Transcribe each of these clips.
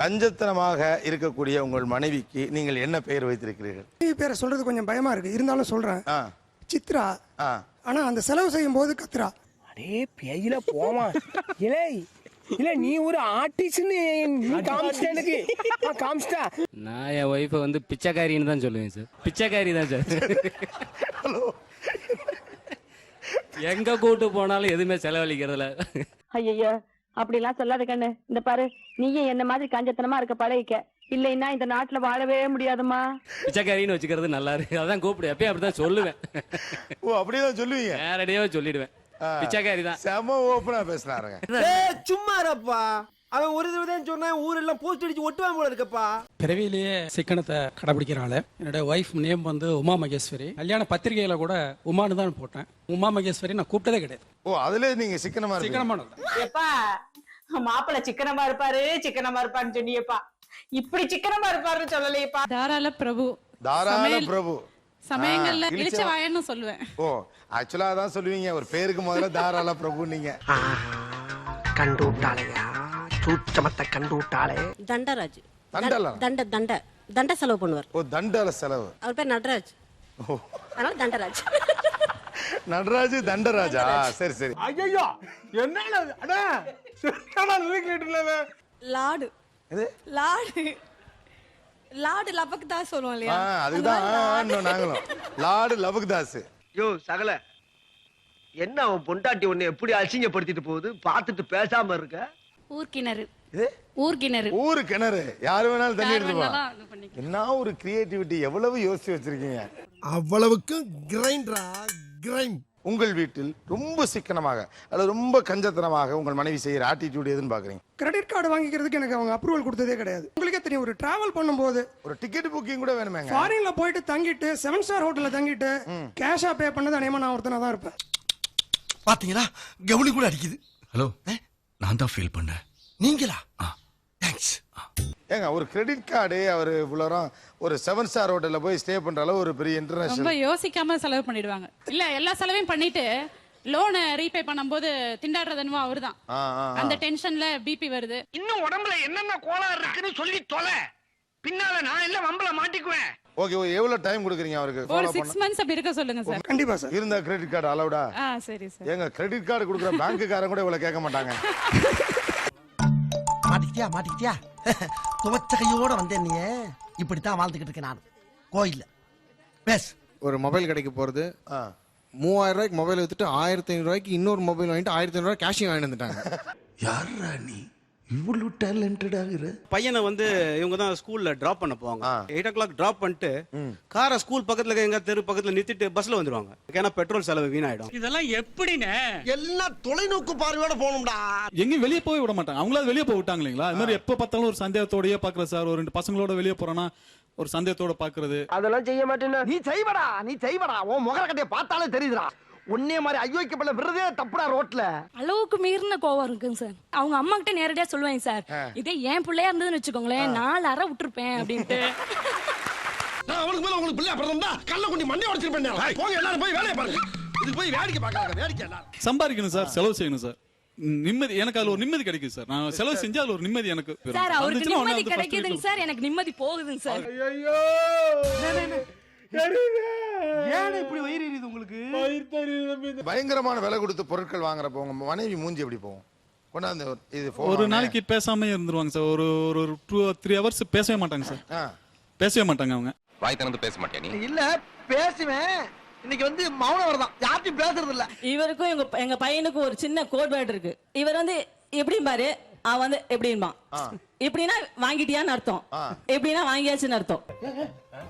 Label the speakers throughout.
Speaker 1: கஞ்சத்தனமாக இருக்கக்கூடிய உங்கள் மனைவிக்கு நீங்கள் என்ன பெயர் வைத்திருக்கிறீர்கள்?
Speaker 2: மனைவி பேரை சொல்றது கொஞ்சம் பயமா இருக்கு. இருந்தாலும் சொல்றேன்.
Speaker 1: ஆ.
Speaker 2: சித்ரா.
Speaker 1: ஆ.
Speaker 2: ஆனா அந்த செலவு செய்யும் போது கத்ரா.
Speaker 3: அடே பேயில போமா. இலே இல்ல நீ ஒரு ஆர்டிஸ்ட்னு நீ காமிச்சிட்ட எனக்கு. ஆ, காமிச்சிட்டா?
Speaker 4: நான் என் ஒய்ஃபை வந்து பிச்சைக்காரின்னு தான் சொல்லுவேன் சார் பிச்சைக்காரி தான் சார் எங்க கூட்டு போனாலும் எதுவுமே செலவழிக்கிறதில்ல.
Speaker 5: ஐயய்யோ. அப்படிலாம் சொல்லாத கண்ணு. இந்த பாரு நீயும் என்ன மாதிரி கஞ்சத்தனமா இருக்க பழகிக்க. இல்லைன்னா இந்த நாட்டுல வாழவே முடியாதும்மா.
Speaker 4: பிச்சைக்காரின்னு வச்சுக்கிறது நல்லா இருக்கு அதான் கூப்பிடு. எப்பயும் அப்படிதான் சொல்லுவேன்.
Speaker 1: ஓ அப்படியே தான் சொல்லுவீங்க?
Speaker 4: நேரடியாவே சொல்லிடுவேன். பிச்சைக்காரி தான்.
Speaker 1: செம ஓப்பனா பேசுனாருங்க
Speaker 3: ஏய் சும்மா இருப்பா. அவன் ஒரு தடவை தான் சொன்னான் ஊரெல்லாம் போஸ்ட் அடிச்சு ஒட்டுவான் போல இருக்கப்பா.
Speaker 6: பிறவியிலேயே சிக்கனத்தை கடைபிடிக்கிற ஆளு. என்னோட ஒய்ஃப் நேம் வந்து உமா மகேஸ்வரி. கல்யாண பத்திரிகையில கூட உமான்னு தான் போட்டேன். உமா மகேஸ்வரி நான் கூப்பிட்டதே கிடையாது.
Speaker 1: ஓ அதுல நீங்க சிக்கனமா இருக்கீங்க
Speaker 6: சிக்கனமானது
Speaker 7: எப்பா மாப்பிள்ள சிக்கனமா இருப்பாரு சிக்கனமா இருப்பான்னு சொன்னியப்பா. இப்படி சிக்கனமா இருப்பாருன்னு சொல்லலையேப்பா.
Speaker 8: தாராள பிரபு.
Speaker 1: தாராள பிரபு.
Speaker 8: சமயங்கள்ல இழிச்ச வாயன்னு சொல்லுவேன்.
Speaker 1: ஓ ஆக்சுவலா சொல்லுவீங்க. ஒரு பேருக்கு முதல்ல தாராள பிரபு நீங்க.
Speaker 3: கண்டு விட்டாளையா சூச்சமத்தை கண்டு விட்டாளே
Speaker 9: தண்டராஜ்.
Speaker 1: தண்டலா?
Speaker 9: தண்ட தண்ட தண்ட செலவு பண்ணுவார்.
Speaker 1: ஓ தண்டால செலவு.
Speaker 9: அவர் பேர் நடராஜ்.
Speaker 1: ஓ.
Speaker 9: அதனால தண்டராஜ்.
Speaker 1: நடராஜு தண்டராஜா? சரி சரி.
Speaker 3: ஐயோ என்ன
Speaker 8: லாடு
Speaker 1: இது?
Speaker 8: லாடு. லாடு. லபக்கு தான் சொல்லுவோம் இல்லையா?
Speaker 1: அதுதான். நாங்களும். லார்டு லபுக்தாஸ்
Speaker 10: யோ சகல. என்ன அவன் பொண்டாட்டி உன்னை எப்படி அசிங்கப்படுத்திட்டு போகுது? பார்த்துட்டு பேசாம இருக்க.
Speaker 8: ஊர்கிணறு
Speaker 1: இது?
Speaker 8: ஊர்கிணறு
Speaker 1: ஊரு கிணறு யாரு வேணாலும் தண்ணி எடுத்துப்பா. என்ன ஒரு கிரியேட்டிவிட்டி எவ்வளவு யோசிச்சு வச்சிருக்கீங்க?
Speaker 3: அவ்வளவுக்கு கிரைண்டரா கிரைண்ட்
Speaker 1: உங்கள் வீட்டில் ரொம்ப சிக்கனமாக அல்லது ரொம்ப கஞ்சத்தனமாக உங்கள் மனைவி செய்யற ஆட்டிடியூட் எதுன்னு பாக்குறீங்க
Speaker 2: கிரெடிட் கார்டு வாங்கிக்கிறதுக்கு எனக்கு அவங்க அப்ரூவல் கொடுத்ததே கிடையாது. உங்களுக்கே தெரியும் ஒரு டிராவல் பண்ணும்போது
Speaker 1: ஒரு டிக்கெட் புக்கிங் கூட வேணுமேங்க.
Speaker 2: ஃபாரின்ல போயிட்டு தங்கிட்டு செவன் ஸ்டார் ஹோட்டல்ல தங்கிட்டு கேஷா பே பண்ணது அநேகமா நான் ஒருத்தனா தான் இருப்பேன்.
Speaker 3: பாத்தீங்களா? கவுனி கூட அடிக்குது.
Speaker 11: ஹலோ நான் தான் ஃபீல் பண்ணேன்.
Speaker 3: நீங்களா? தேங்க்ஸ்
Speaker 1: ஏங்க ஒரு கிரெடிட் கார்டு அவர் இவ்வளோ ஒரு செவன் ஸ்டார் ஹோட்டல்ல போய் ஸ்டே பண்ற அளவு ஒரு பெரிய
Speaker 8: ரொம்ப
Speaker 1: இன்டர்நேஷனல்
Speaker 8: யோசிக்காம செலவு பண்ணிடுவாங்க. இல்ல எல்லா செலவையும் பண்ணிட்டு லோனை ரீபே பண்ணும்போது திண்டாடுறது என்னவோ அவர்தான்.
Speaker 1: ஆ, ஆ, ஆ.
Speaker 8: அந்த டென்ஷன்ல பிபி வருது.
Speaker 10: இன்னும் உடம்புல என்னென்ன கோளாறு இருக்குன்னு சொல்லி தொலை. பின்னால நான் எல்லாம் வம்பல மாட்டிக்குவேன்.
Speaker 1: ஓகே எவ்வளவு டைம் கொடுக்குறீங்க அவருக்கு?
Speaker 8: ஒரு
Speaker 1: ஃபாலோ
Speaker 8: சிக்ஸ் மந்த்ஸ் அப்படி இருக்க சொல்லுங்க சார்
Speaker 2: கண்டிப்பா சார்
Speaker 1: இருந்தா கிரெடிட் கார்டு அலவுடா
Speaker 8: ஆ? சரி சார்.
Speaker 1: ஏங்க கிரெடிட் கார்டு கொடுக்குற பேங்க்குக்காரங்க கூட இவ்வளவு கேட்க மாட்டாங்க.
Speaker 3: மாட்டிக்கிட்டியா மாட்டிக்கிட்டியா? துவச்ச கையோட வந்தேன் நீ இப்படித்தான் வாழ்ந்துகிட்டு இருக்கேன் நான். கோயில்ல. பேஸ்
Speaker 12: ஒரு மொபைல் கடைக்கு போறது. மூவாயிரம் ரூபாய்க்கு மொபைல் வித்துட்டு ஆயிரத்தி ஐநூறு ரூபாய்க்கு இன்னொரு மொபைல் வாங்கிட்டு ஆயிரத்தி ஐநூறு ரூபாய் கேஷையும் வாங்கிட்டு வந்துட்டாங்க.
Speaker 11: யாரா நீ? இவ்வளவு டேலண்டட் ஆகுற
Speaker 6: பையனை வந்து இவங்க தான் ஸ்கூல்ல டிராப் பண்ண போவாங்க. எயிட் ஓ கிளாக் டிராப் பண்ணிட்டு காரை ஸ்கூல் பக்கத்துல எங்க தெரு பக்கத்துல நிறுத்திட்டு பஸ்ல வந்துருவாங்க. ஏன்னா பெட்ரோல் செலவு வீணாயிடும்.
Speaker 4: இதெல்லாம் எப்படின்னு?
Speaker 3: எல்லாம் தொலைநோக்கு பார்வையோட போகணும்டா.
Speaker 6: எங்கேயும் வெளியே போய் விட மாட்டாங்க. அவங்களாவது வெளியே போய் விட்டாங்க இல்லைங்களா? இது மாதிரி எப்போ பார்த்தாலும் ஒரு சந்தேகத்தோடயே பாக்குற சார் ஒரு ரெண்டு பசங்களோட வெளியே போறோம்னா ஒரு சந்தேகத்தோட பாக்குறது
Speaker 3: அதெல்லாம் செய்ய மாட்டேன்னா. நீ செய்வடா நீ செய்வடா. உன் முகர கட்டைய பார்த்தாலே தெரியுதுடா. உன்னே மாதிரி ஐயோக்கப்பட விடுறதே தப்புடா ரோட்ல.
Speaker 8: அளவுக்கு மீறின கோவம் இருக்குங்க சார். அவங்க அம்மா கிட்ட நேரடியா சொல்லுவாங்க சார். இதே என் பிள்ளையா இருந்ததுன்னு வச்சுக்கோங்களேன் நாலு அறை விட்டுருப்பேன் அப்படின்ட்டு.
Speaker 3: நான் அவனுக்கு மேல உங்களுக்கு பிள்ளை அப்புறம் தான் கல்ல கொண்டு மண்ணை உடைச்சிருப்பேன் போங்க எல்லாரும் போய் வேலையை பாருங்க. இதுக்கு போய் வேடிக்கை பார்க்கறாங்க வேடிக்கை எல்லாரும்.
Speaker 6: சம்பாதிக்கணும் சார் செலவு செய்யணும் சார். நிம்மதி எனக்கு அதுல ஒரு நிம்மதி கிடைக்குது சார். நான் செலவு செஞ்சா அதுல ஒரு நிம்மதி எனக்கு.
Speaker 8: சார் அவருக்கு நிம்மதி கிடைக்குதுங்க சார். எனக்கு நிம்மதி போகுதுங்க சார்.
Speaker 3: ஐயோ ஏன் இப்படி வயிறு எரியுது உங்களுக்கு?
Speaker 1: பயங்கரமான விலை கொடுத்து பொருட்கள் வாங்குறப்போ உங்க மனைவி மூஞ்சி எப்படி போகும்? கொண்டாந்து ஒரு- இது
Speaker 6: ஒரு. நாளைக்கு பேசாம இருந்துருவாங்க சார். ஒரு ஒரு டூ த்ரீ ஹவர்ஸ் பேசவே மாட்டாங்க சார். பேசவே மாட்டாங்க அவங்க.
Speaker 11: வாய் திறந்து பேச மாட்டியா நீ?
Speaker 3: இல்ல பேசுவேன். இன்னைக்கு வந்து மௌனம் வரதான் யார்ட்டையும் பேசுறது இல்ல.
Speaker 9: இவருக்கும் எங்க எங்க பையனுக்கும் ஒரு சின்ன கோட் வேர்டு இருக்கு. இவர் வந்து எப்படி பாரு அவன் வந்து எப்படின்பா இப்படின்னா வாங்கிட்டியான்னு அர்த்தம் எப்படின்னா வாங்கியாச்சுன்னு அர்த்தம்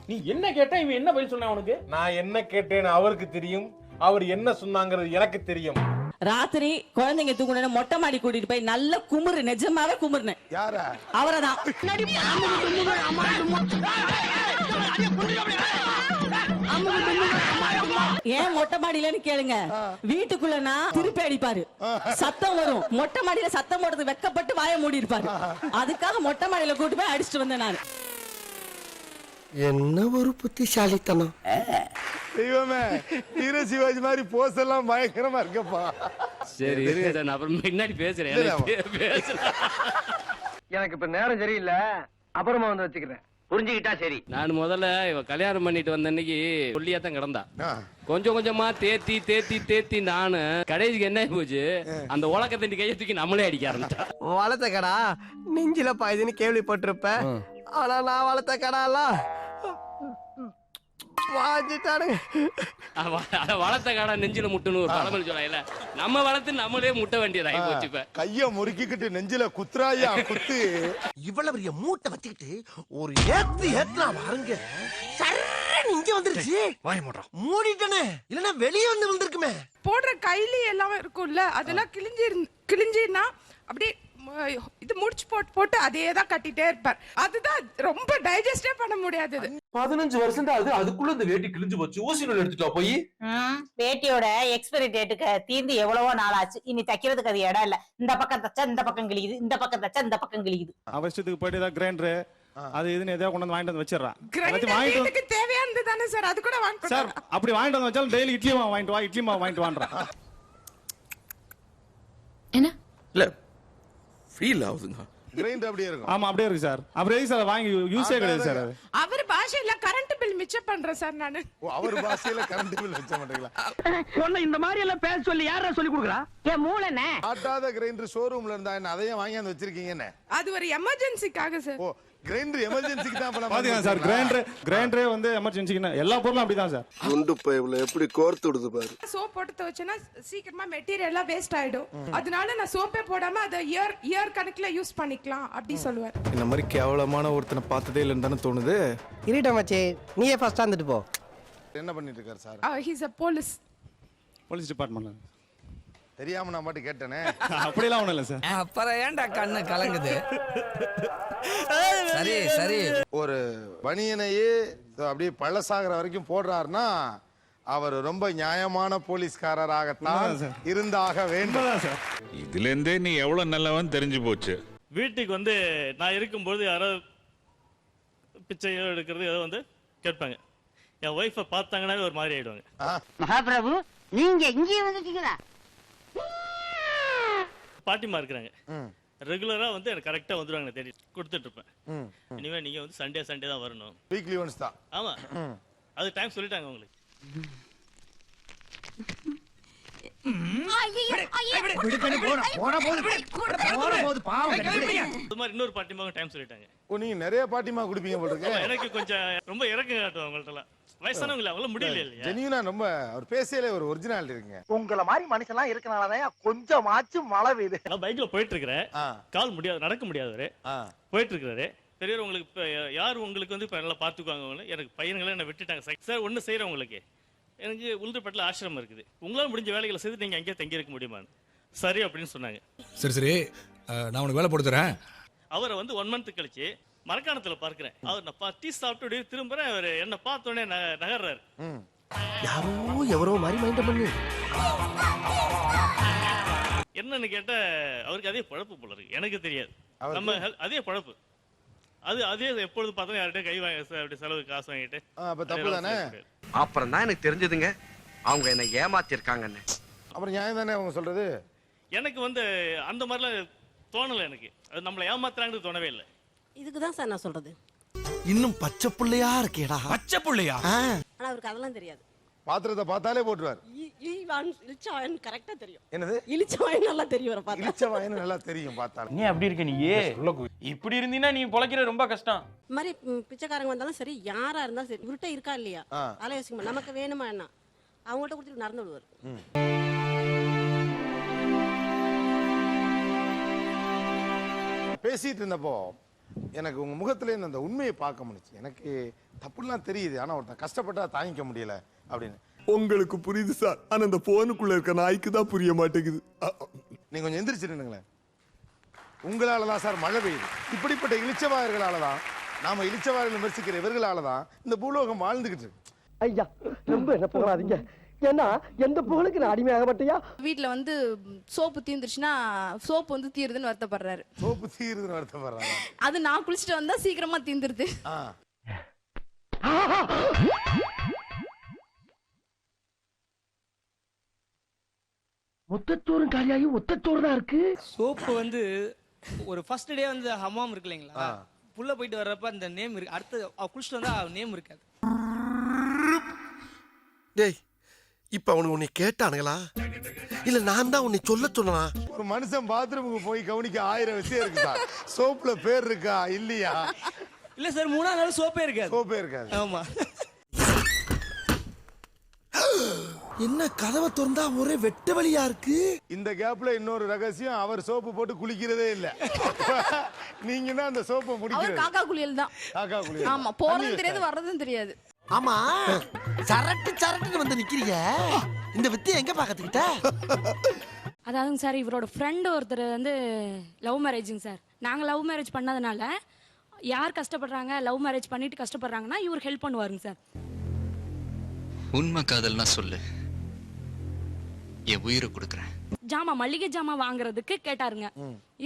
Speaker 3: நீ என்ன கேட்டா இவன் என்ன பதில் சொன்ன உனக்கு
Speaker 10: நான் என்ன கேட்டேன்னு அவருக்கு தெரியும் அவர் என்ன சொன்னாங்கிறது எனக்கு தெரியும்
Speaker 9: ராத்திரி குழந்தைங்க தூங்குன மொட்டை மாடி கூட்டிட்டு போய் நல்ல குமுறு நிஜமாவே குமுறுனேன்
Speaker 1: யாரா
Speaker 9: அவரைதான் ஏன் மொட்டை மாடியிலன்னு கேளுங்க. வீட்டுக்குள்ளனா திருப்பி அடிப்பாரு. சத்தம் வரும். மொட்டை மாடியில சத்தம் போடுறது வெக்கப்பட்டு வாய மூடி இருப்பாரு. அதுக்காக மொட்டை மாடியில கூட்டு போய் அடிச்சுட்டு வந்தேன் நான்.
Speaker 3: என்ன ஒரு புத்திசாலித்தனம்.
Speaker 1: தெய்வமே வீர சிவாஜி மாதிரி போஸ் எல்லாம் பயங்கரமா இருக்கப்பா.
Speaker 4: சரி இருங்க சார் நான் அப்புறம் பின்னாடி பேசுறேன்.
Speaker 1: இல்ல,
Speaker 4: எனக்கு பேசுறேன்.
Speaker 10: எனக்கு இப்ப நேரம் சரியில்லை. அப்புறமா வந்து வச்சுக்கிறேன். புரிஞ்சுக்கிட்டா சரி.
Speaker 4: நான் முதல்ல இவ கல்யாணம் பண்ணிட்டு வந்த அன்னைக்கு ஒல்லியா தான் கிடந்தா. கொஞ்சம் கொஞ்சமா தேத்தி தேத்தி தேத்தி நானு கடைசிக்கு என்ன ஆகி போச்சு? அந்த உலக தண்டி கையை தூக்கி நம்மளே அடிக்க ஆரம்பிச்சா.
Speaker 10: வளர்த்த கடா நெஞ்சில பாயுதுன்னு கேள்விப்பட்டிருப்ப ஆனா நான் வளர்த்த கடாலாம் வாஞ்சிட்டானுங்க.
Speaker 4: அத வளர்த்த காடா நெஞ்சில முட்டுன்னு ஒரு பழமொழி நம்ம வளர்த்து நம்மளே முட்ட வேண்டியதாகி போச்சு இப்ப.
Speaker 1: கைய முறுக்கிக்கிட்டு நெஞ்சில குத்துறாயா குத்து.
Speaker 3: இவ்வளவு பெரிய மூட்டை வச்சுக்கிட்டு ஒரு ஏத்து ஏத்துலாம் பாருங்க. சர்ன்னு இங்க வந்துருச்சு. வாய மூடுறோம் மூடிட்டனே. இல்லன்னா வெளியே வந்து விழுந்திருக்குமே.
Speaker 7: போடுற கைலி எல்லாம் இருக்கும்ல அதெல்லாம் கிழிஞ்சி கிழிஞ்சின்னா அப்படியே இது முடிச்சு போட்டு போட்டு அதே தான் கட்டிட்டே இருப்பார். அதுதான் ரொம்ப டைஜஸ்டே பண்ண முடியாது
Speaker 3: பதினஞ்சு வருஷம் தான் அது அதுக்குள்ள இந்த வேட்டி கிழிஞ்சு போச்சு. ஊசி நூல் எடுத்துட்டா போய்.
Speaker 7: வேட்டியோட எக்ஸ்பைரி டேட்டுக்கு தீர்ந்து எவ்வளவோ நாள் ஆச்சு. இனி தைக்கிறதுக்கு அது இடம் இல்ல. இந்த பக்கம் தச்சா இந்த பக்கம் கிழியுது. இந்த பக்கம் தச்சா இந்த பக்கம் கிழியுது.
Speaker 12: அவசரத்துக்கு போயிட்டு ஏதாவது கிரைண்டர் அது இதுன்னு எதாவது கொண்டு வந்து வாங்கிட்டு வந்து வச்சிடறான் வாங்கிட்டு வந்து-
Speaker 7: தேவையானது தானே சார் அது கூட வாங்க
Speaker 12: சார் அப்படி வாங்கிட்டு வந்து வச்சாலும் டெய்லி இட்லி மாவு வாங்கிட்டு வா இட்லி மாவு வாங்கிட்டு வான்றான்
Speaker 11: இல்ல ஃபீல் ஆகுதுங்க.
Speaker 1: கிரைண்ட் அப்படியே இருக்கும்
Speaker 12: ஆமா அப்படியே இருக்கு சார் எதுக்கு சார் வாங்கி யூஸே கிடையாது சார் அது.
Speaker 7: அவர் பில் மிச்சம் பண்றேன் சார் நானு.
Speaker 1: ஓ, அவர் பாஷையில கரண்ட் பில் வச்ச மாட்டீங்களா?
Speaker 10: சொன்ன இந்த மாதிரி எல்லாம் பேச சொல்லி யாரா சொல்லி கொடுக்குறா?
Speaker 7: என் மூளைனே
Speaker 1: ஆட்டாத கிரைண்டர் ஷோரூம்ல இருந்தா என்ன அதையும் வாங்கியாந்து வச்சிருக்கீங்க என்ன?
Speaker 7: அது ஒரு எமர்ஜென்சிக்காக சார்.
Speaker 1: ஓ கிரைண்டர் எமர்ஜென்சிக்கு தான் அப்ப
Speaker 12: பாத்தீங்களா சார்? கிரைண்டர் கிரைண்டரே வந்து எமர்ஜென்சிக்கு எல்லா பொருளும் அப்படிதான் சார்.
Speaker 11: குண்டு பைப்ல எப்படி கோர்த்து விடுது பாரு.
Speaker 7: சோப் போட்டு துவைச்சேன்னா சீக்கிரமா மெட்டீரியல்லாம் வேஸ்ட் ஆயிடும். அதனால நான் சோப்பே போடாம அதை இயர் இயர் கணக்குல யூஸ் பண்ணிக்கலாம் அப்படி சொல்லுவார்.
Speaker 12: இந்த மாதிரி கேவலமான ஒருத்தனை பார்த்ததே இல்லைன்னு தானே தோணுது.
Speaker 10: இருட்ட மச்சே நீயே ஃபர்ஸ்ட் வந்துட்டு போ.
Speaker 1: என்ன பண்ணிட்டு இருக்காரு sir?
Speaker 7: He's a police
Speaker 12: police டிபார்ட்மெண்ட்ல
Speaker 1: தெரியாம நான் மட்டும் கேட்டேனே.
Speaker 12: அப்படியெல்லாம் ஒண்ணும் இல்லை சார்.
Speaker 3: அப்புறம் ஏன்டா கண்ணு கலங்குது? சரி சரி.
Speaker 1: ஒரு பனியனையே அப்படியே பழசாகிற வரைக்கும் போடுறாருன்னா அவர் ரொம்ப நியாயமான போலீஸ்காரராகத்தான் இருந்தாக வேண்டும்.
Speaker 12: சார்.
Speaker 11: இதுல இருந்தே நீ எவ்வளவு நல்லவன் தெரிஞ்சு போச்சு.
Speaker 6: வீட்டுக்கு வந்து நான் இருக்கும்போது யாரோ பிச்சையோ எடுக்கிறது ஏதோ வந்து கேட்பாங்க. என் ஒய்ஃபை பார்த்தாங்கன்னாவே ஒரு மாதிரி ஆயிடுவாங்க.
Speaker 5: மகாபிரபு நீங்க இங்கே வந்துட்டீங்களா?
Speaker 6: பாட்டிமா இருக்கிறாங்க. ரெகுலரா வந்து எனக்கு கரெக்டா வந்துருவாங்க தேடி கொடுத்துட்டு இருப்பேன் இனிமே நீங்க வந்து சண்டே சண்டே தான் வரணும்.
Speaker 1: வீக்லி ஒன்ஸ் தான்.
Speaker 6: ஆமா. அது டைம் சொல்லிட்டாங்க உங்களுக்கு. இன்னொரு பாட்டிமாவும் டைம் சொல்லிட்டாங்க.
Speaker 1: ஓ நீங்க நிறைய பாட்டிமா குடிப்பீங்க போல
Speaker 6: எனக்கு கொஞ்சம் ரொம்ப இறக்கம் காட்டுவோம் அவங்கள்ட்ட வயசானவங்க இல்ல அவங்களால முடியல இல்லையா?
Speaker 1: ஜெனியூனா ரொம்ப அவர் பேசையில ஒரு ஒரிஜினாலிட்டி இருக்குங்க.
Speaker 10: உங்கள மாதிரி மனுஷன்லாம் இருக்கனாலதான் கொஞ்சமாச்சும் மழை பெய்யுது.
Speaker 6: நான் பைக்ல போயிட்டு இருக்கிறேன் கால் முடியாது நடக்க முடியாதவரு. போயிட்டு இருக்கிறாரு பெரியவர் உங்களுக்கு இப்ப யார் உங்களுக்கு வந்து இப்ப நல்லா பாத்துக்குவாங்க அவங்கள? எனக்கு பையன்களை என்ன விட்டுட்டாங்க. சார். ஒண்ணு செய்யறேன் உங்களுக்கு எனக்கு உளுந்தப்பட்டில் ஆசிரமம் இருக்குது. உங்களால முடிஞ்ச வேலைகளை செய்து நீங்க அங்கேயே தங்கி இருக்க முடியுமான்னு? சரி அப்படின்னு சொன்னாங்க.
Speaker 3: சரி சரி. நான் உனக்கு வேலை போட்டு தரேன்.
Speaker 6: அவரை வந்து ஒன் மந்த் கழிச்சு மரக்காணத்துல பார்க்கிறேன். அவர் நான் பா- டீ சாப்பிட்டு அப்படியே திரும்புறேன். அவர் என்ன பார்த்த உடனே ந- நகர்றாரு.
Speaker 3: யாரோ எவரோ மாதிரி மைண்ட் பண்ணு.
Speaker 6: என்னன்னு கேட்டா அவருக்கு அதே பழப்பு போல இருக்கு. எனக்கு தெரியாது? நம்ம அதே பழப்பு. அது அதே எப்பொழுது பார்த்தாலும் யார்கிட்ட கை வாங்க அப்படி செலவு காசு வாங்கிட்டு
Speaker 1: அப்ப தப்பு தானே?
Speaker 10: அப்புறம் தான் எனக்கு தெரிஞ்சதுங்க. அவங்க என்ன ஏமாத்திருக்காங்கன்னு.
Speaker 1: அப்புறம் நியாயம் தானே அவங்க சொல்றது?
Speaker 6: எனக்கு வந்து அந்த மாதிரிலாம் தோணலை எனக்கு. அது நம்மளை ஏமாத்துறாங்கன்னு தோணவே இல்லை.
Speaker 9: இதுக்கு தான் சார் நான் சொல்றது.
Speaker 3: இன்னும் பச்சை புள்ளையா இருக்கேடா. பச்சை புள்ளையா?
Speaker 9: ஆனா அவருக்கு அதெல்லாம் தெரியாது.
Speaker 1: பாத்திரத்தை பார்த்தாலே போட்டுருவார்.
Speaker 9: இழிச்சவாயன் கரெக்டா தெரியும்.
Speaker 1: என்னது?
Speaker 9: இழிச்சவாயன் நல்லா தெரியும் அவரை பார்த்தா
Speaker 1: இழிச்ச வாயின்னு நல்லா தெரியும் பார்த்தாலும்
Speaker 4: நீ அப்படி இருக்க நீ? இப்படி இருந்தீங்கன்னா நீ பொழைக்கிறது ரொம்ப கஷ்டம்.
Speaker 9: இந்த மாதிரி ம், பிச்சைக்காரங்க வந்தாலும் சரி யாரா இருந்தாலும் சரி இவர்கிட்ட இருக்கா இல்லையா. அதெல்லாம் யோசிக்க மாட்டோம். நமக்கு வேணுமா என்ன? அவங்கள்ட்ட கொடுத்துட்டு நடந்து விடுவார்.
Speaker 1: பேசிட்டு இருந்தப்போ எனக்கு உங்க முகத்துல இருந்து அந்த உண்மையை பார்க்க முடிச்சு எனக்கு தப்புலாம் தெரியுது. ஆனா ஒருத்தன் கஷ்டப்பட்டா தாங்கிக்க முடியல அப்படின்னு.
Speaker 11: உங்களுக்கு புரியுது சார். ஆனா அந்த போனுக்குள்ள இருக்க நாய்க்கு தான் புரிய மாட்டேங்குது.
Speaker 1: நீங்க கொஞ்சம் எந்திரிச்சிருந்துங்களேன் உங்களால தான் சார் மழை பெய்யுது. இப்படிப்பட்ட இளிச்சவாயர்களால தான் நாம இளிச்சவாயர்கள் விமர்சிக்கிற இவர்களால தான் இந்த பூலோகம் வாழ்ந்துகிட்டு இருக்கு.
Speaker 10: ஐயா ரொம்ப என்ன போகாதீங்க ஏன்னா எந்த புகழுக்கு நான் அடிமையாக மாட்டியா
Speaker 8: வீட்ல வந்து சோப்பு தீர்ந்துருச்சுன்னா சோப்பு வந்து தீருதுன்னு வருத்தப்படுறாரு.
Speaker 1: சோப்பு தீருதுன்னு வருத்தப்படுறாங்க
Speaker 8: அது நான் குளிச்சுட்டு வந்தா சீக்கிரமா தீந்துருது.
Speaker 10: ஒத்தத்தோறும் காலியாகி ஒத்தத்தோறு தான் இருக்கு.
Speaker 4: சோப்பு வந்து
Speaker 13: ஒரு ஃபர்ஸ்ட் டே வந்து ஹமாம் இருக்கு இல்லைங்களா? புள்ள போயிட்டு வர்றப்ப அந்த நேம் இருக்கு. அடுத்து அவ குளிச்சுட்டு வந்தா நேம் இருக்காது.
Speaker 3: டேய் இப்ப அவனுக்கு உன்னை கேட்டானுங்களா? இல்ல நான் தான் உன்னை சொல்ல சொன்னா
Speaker 1: ஒரு மனுஷன் பாத்ரூமுக்கு போய் கவனிக்க ஆயிரம் விஷயம் இருக்கு சார். சோப்புல பேர் இருக்கா? இல்லையா?
Speaker 13: இல்ல சார் மூணாவது நாள் சோப்பே இருக்காது.
Speaker 1: சோப்பே இருக்காது.
Speaker 13: ஆமா.
Speaker 3: என்ன கதவை திறந்தா ஒரே வெட்ட வழியா இருக்கு?
Speaker 1: இந்த கேப்ல இன்னொரு ரகசியம் அவர் சோப்பு போட்டு குளிக்கிறதே இல்ல. நீங்க தான் அந்த சோப்பை
Speaker 14: அவர்
Speaker 1: முடிக்கிறது.
Speaker 14: காக்கா குளியல் தான்.
Speaker 1: காக்கா குளி
Speaker 14: ஆமா போறதும் தெரியாது வர்றதும் தெரியாது.
Speaker 3: ஆமா சரட்டு சரட்டுன்னு வந்து நிக்கிறீங்க. இந்த வித்தியை எங்க பாக்கத்துக்கிட்ட
Speaker 8: அதாவதுங்க சார் இவரோட ஃப்ரெண்டு ஒருத்தர் வந்து லவ் மேரேஜுங்க சார். நாங்கள் லவ் மேரேஜ் பண்ணதுனால யார் கஷ்டப்படுறாங்க லவ் மேரேஜ் பண்ணிட்டு கஷ்டப்படுறாங்கன்னா இவர் ஹெல்ப் பண்ணுவாருங்க சார்.
Speaker 15: உண்மை காதல்னா சொல்லு. என் உயிரை கொடுக்குறேன்.
Speaker 8: ஜாமா மளிகை ஜாமா வாங்குறதுக்கு கேட்டாருங்க.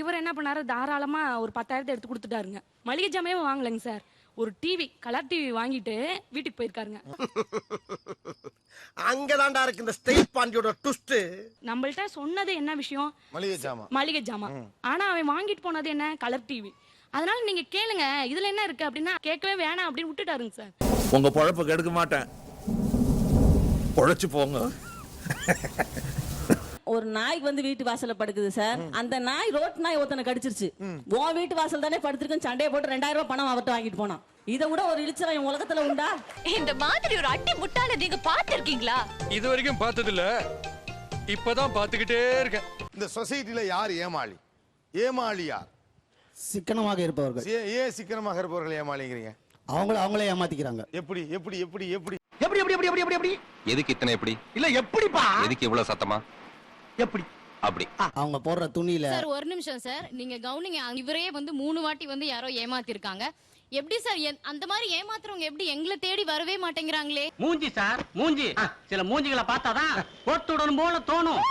Speaker 8: இவர் என்ன பண்ணாரு? தாராளமா ஒரு பத்தாயிரத்தை எடுத்து கொடுத்துட்டாருங்க. மளிகை ஜாமாவே வாங்கலைங்க சார். ஒரு டிவி கலர் டிவி வாங்கிட்டு வீட்டுக்கு போயிருக்காருங்க.
Speaker 3: அங்கதான்டா இருக்கு இந்த ஸ்டேட் பாண்டியோட ட்விஸ்ட்
Speaker 8: நம்மள்ட்ட சொன்னது என்ன விஷயம்?
Speaker 1: மளிகை ஜாமான்
Speaker 8: மளிகை ஜாமான் ஆனா அவன் வாங்கிட்டு போனது என்ன? கலர் டிவி அதனால நீங்க கேளுங்க இதுல என்ன இருக்கு அப்படின்னா கேட்கவே வேணாம் அப்படின்னு விட்டுட்டாருங்க சார்.
Speaker 11: உங்க பொழப்ப கெடுக்க மாட்டேன். பொழைச்சு போங்க.
Speaker 9: ஒரு நாய்க்கு வந்து வீட்டு வாசல்ல படுக்குது சார். அந்த நாய் ரோட் நாய் ஒருத்தனை கடிச்சிருச்சு. உன் வீட்டு வாசல் தானே படுத்திருக்குன்னு சண்டையை போட்டு ரெண்டாயிரம் ரூபாய் பணம் அவர்கிட்ட வாங்கிட்டு போனான். இதை விட ஒரு இழிச்சவன் உலகத்துல உண்டா?
Speaker 14: இந்த மாதிரி ஒரு அட்டி முட்டாள நீங்க பாத்திருக்கீங்களா
Speaker 16: இது வரைக்கும் பார்த்தது இல்ல இப்பதான் பாத்துக்கிட்டே இருக்கேன்.
Speaker 1: இந்த சொசைட்டில யார் ஏமாளி? ஏமாளி யார்
Speaker 17: சிக்கனமாக இருப்பவர்கள்.
Speaker 1: ஏன் சிக்கனமாக இருப்பவர்கள் ஏமாளிங்கிறீங்க?
Speaker 17: அவங்கள அவங்களே ஏமாத்திக்கிறாங்க.
Speaker 1: எப்படி எப்படி எப்படி எப்படி
Speaker 10: எப்படி? எப்படி எப்படி எப்படி எப்படி எப்படி?
Speaker 18: எதுக்கு இத்தனை எப்படி?
Speaker 10: இல்ல எப்படிப்பா?
Speaker 18: எதுக்கு இவ்வளவு சத்தமா?
Speaker 10: எப்படி?
Speaker 18: அப்படி.
Speaker 17: அவங்க போடுற துணியில
Speaker 14: சார் ஒரு நிமிஷம் சார். நீங்க கவுனிங்க இவரே வந்து மூணு வாட்டி வந்து யாரோ ஏமாத்திருக்காங்க. எப்படி சார் அந்த மாதிரி ஏமாத்துறவங்க எப்படி எங்களை தேடி வரவே மாட்டேங்கிறாங்களே?
Speaker 13: மூஞ்சி சார் மூஞ்சி. சில மூஞ்சிகளை பார்த்தாதான் போட்டு விடணும் போல தோணும்.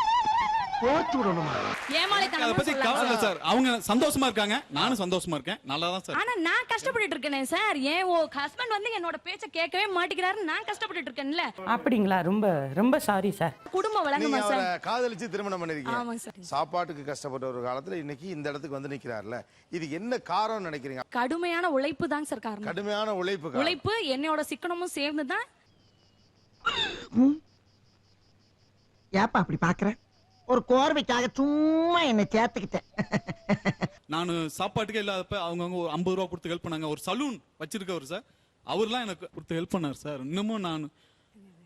Speaker 10: போட்டு விடணுமா?
Speaker 8: ஏமாளித்தனம் சொல்லலாம்.
Speaker 16: சார். அவங்க சந்தோஷமா இருக்காங்க. நானும் சந்தோஷமா இருக்கேன். நல்லா தான்
Speaker 8: ஆனா நான் கஷ்டப்பட்டுட்டு இருக்கேனே சார். ஏன் ஓ ஹஸ்பண்ட் வந்து என்னோட பேச்ச கேட்கவே மாட்டேங்கிறாரு நான் கஷ்டப்பட்டுட்டு இருக்கேன்ல.
Speaker 13: அப்படிங்களா? ரொம்ப ரொம்ப சாரி சார்.
Speaker 8: குடும்பம்
Speaker 1: நீங்க
Speaker 8: வழங்குமா
Speaker 1: அவரை
Speaker 8: சார்
Speaker 1: காதலிச்சு திருமணம் பண்ணிருக்கீங்க.
Speaker 8: ஆமாங்க சார்.
Speaker 1: சாப்பாட்டுக்கு கஷ்டப்பட்ட ஒரு காலத்துல இன்னைக்கு இந்த இடத்துக்கு வந்து நிக்கிறார்ல. இது என்ன காரணம் நினைக்கிறீங்க?
Speaker 8: கடுமையான உழைப்பு தாங்க சார் காரணம்.
Speaker 1: கடுமையான உழைப்பு காரணம்.
Speaker 8: உழைப்பு என்னோட சிக்கனமும் சேர்ந்து தான்
Speaker 10: ஏப்பா அப்படி பாக்குற ஒரு கோர்வைக்காக சும்மா என்னை சேர்த்துக்கிட்டேன்
Speaker 16: நான் சாப்பாட்டுக்கே இல்லாதப்ப அவங்கவுங்க ஒரு ஐம்பது ரூபா கொடுத்து ஹெல்ப் பண்ணாங்க. ஒரு சலூன் வச்சிருக்கவர் சார் அவர்லாம் எனக்கு கொடுத்து ஹெல்ப் பண்ணார் சார் இன்னமும் நான்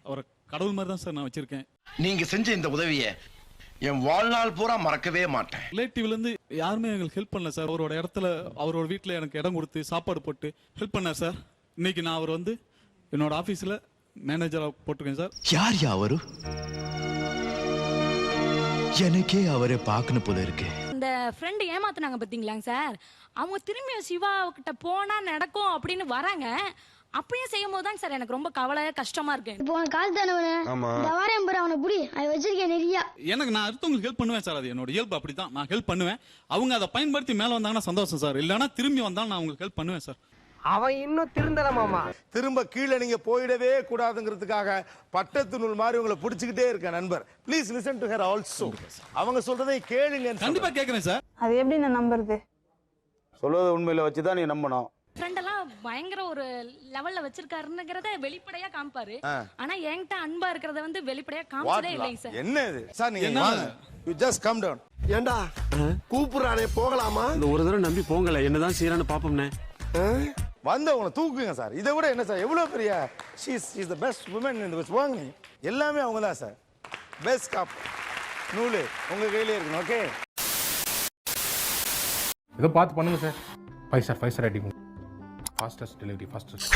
Speaker 16: அவரை கடவுள் மாதிரி தான் சார் நான் வச்சிருக்கேன்.
Speaker 3: நீங்க செஞ்ச இந்த உதவிய என் வாழ்நாள் பூரா மறக்கவே மாட்டேன்.
Speaker 16: ரிலேட்டிவ்ல இருந்து யாருமே எங்களுக்கு ஹெல்ப் பண்ணல சார் அவரோட இடத்துல அவரோட வீட்டில் எனக்கு இடம் கொடுத்து சாப்பாடு போட்டு ஹெல்ப் பண்ணார் சார் இன்னைக்கு நான் அவர் வந்து என்னோட ஆஃபீஸில் மேனேஜராக போட்டிருக்கேன் சார்
Speaker 11: யார் யா அவரு? எனக்கே அவரை பார்க்கணும் போல இருக்கு.
Speaker 8: இந்த ஃப்ரெண்டு ஏமாத்துனாங்க பாத்தீங்களாங்க சார்? அவங்க திரும்பி சிவா கிட்ட போனா நடக்கும் அப்படின்னு வராங்க. அப்பயும் செய்யும் போது தாங்க சார் எனக்கு ரொம்ப கவலை கஷ்டமா இருக்கு.
Speaker 14: இப்போ கால் தானே
Speaker 16: ஆமா.
Speaker 14: வாரம் பாரு அவனை புடி. அதை வச்சிருக்கேன் நிறைய.
Speaker 16: எனக்கு நான் அடுத்தவங்களுக்கு ஹெல்ப் பண்ணுவேன் சார் அது. என்னோட இயல்பு அப்படி தான் நான் ஹெல்ப் பண்ணுவேன். அவங்க அதை பயன்படுத்தி மேலே வந்தாங்கன்னா சந்தோஷம் சார். இல்லைன்னா திரும்பி வந்தாலும் நான் அவங்களுக்கு ஹெல்ப் பண்ணுவேன் சார்.
Speaker 10: அவன் இன்னும் திருந்தல மாமா.
Speaker 1: திரும்ப கீழே நீங்க போயிடவே கூடாதுங்கிறதுக்காக பட்டத்து நூல் மாதிரி உங்களை பிடிச்சிக்கிட்டே இருக்க நண்பர். Please listen to her also அவங்க சொல்றதை கேளுங்க
Speaker 16: கண்டிப்பா கேட்கறேன் சார்.
Speaker 14: அது எப்படி நான் நம்புறது?
Speaker 17: சொல்வதை உண்மையில வச்சு தான் நீ நம்பணும்.
Speaker 8: ஃப்ரெண்ட் எல்லாம் பயங்கர ஒரு லெவல்ல வச்சிருக்காருங்கிறத வெளிப்படையா காமிப்பாரு. ஆனா என்கிட்ட அன்பா இருக்கிறத வந்து வெளிப்படையா காமிச்சதே இல்லைங்க சார்.
Speaker 1: என்ன இது சார் நீங்க யூ ஜஸ்ட் கம் டவுன்
Speaker 3: ஏண்டா? கூப்பிடுறானே போகலாமா?
Speaker 17: இந்த ஒரு தடவை நம்பி போங்கல. என்னதான் செய்யறான்னு பாப்போம்னே.
Speaker 1: வந்தவங்களை தூக்குங்க சார். இதை விட என்ன சார்? எவ்வளவு பெரிய she's is the best woman இந்த பெஸ்ட் வாங்க. எல்லாமே அவங்க தான் சார். பெஸ்ட் காப் நூலு. உங்க கையிலே இருக்கணும் ஓகே
Speaker 19: ஏதோ பார்த்து பண்ணுங்க sir. Five star five star rating fastest delivery fastest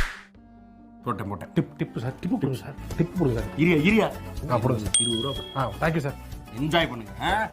Speaker 19: போட்டேன் போட்டேன். டிப் டிப்பு சார் டிப்பு கொடுங்க சார். டிப் கொடுங்க சார். இரியா இரியா ஆ போடுங்க சார். இருபது ரூபா ஆ தேங்க்யூ சார். என்ஜாய் பண்ணுங்க